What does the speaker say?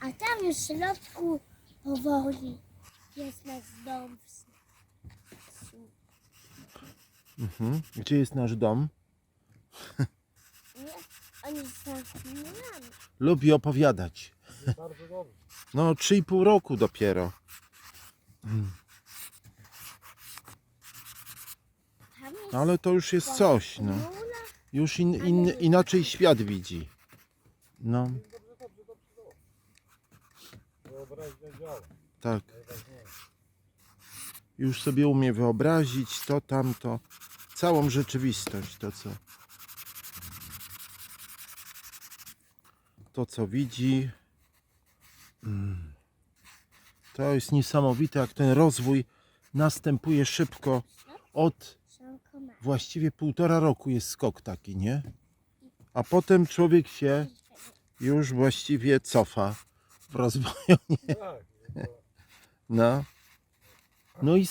A tam już w środku powoli jest nasz dom. Mhm. Gdzie jest nasz dom? Nie, oni są chmurami. Lubi opowiadać. Bardzo dobrze. No, 3,5 roku dopiero. Tam jest Ale to już jest coś, no. Już in, in, inaczej świat widzi. No, Dobrze, dobrze, dobrze, dobrze. Wyobraźnia działa. tak. Już sobie umie wyobrazić to, tamto. Całą rzeczywistość, to co. To co widzi. Mm. To jest niesamowite, jak ten rozwój następuje szybko. Od właściwie półtora roku jest skok taki, nie? A potem człowiek się już właściwie cofa w rozwoju. Tak. no No, no i